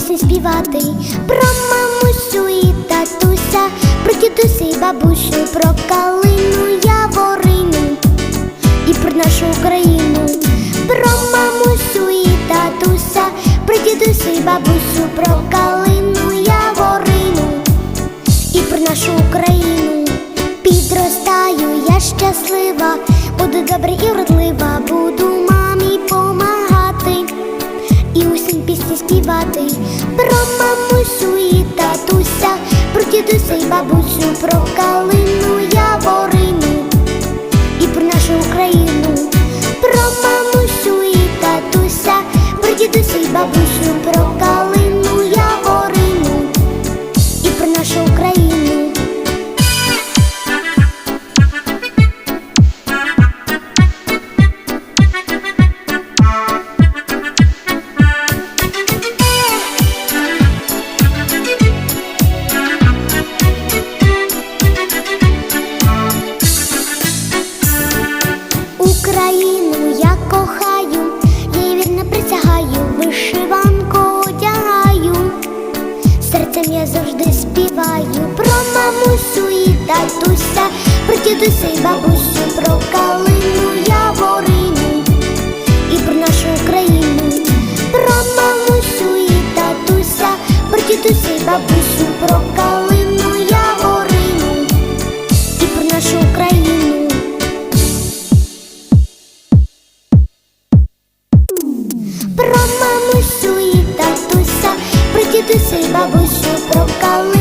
пісні співати. Про мамусю і татуся, про дідуся і бабусю, про калину яворину і про нашу Україну, про мамусю і татуся, про дідуся і бабусю, про калину яворину і про нашу Україну. Підростаю, я щаслива, буду добра і вродлива, буду мамі співати. Про мамусю і татуся, про дідуся і бабусю, про калину дідуси й бабусю про калину яворину і про нашу країну, про мамусю і татуся, про дідуси і бабусю про калину яворину і про нашу країну Про мамусю і татуся, про дідуси й бабусю про калину.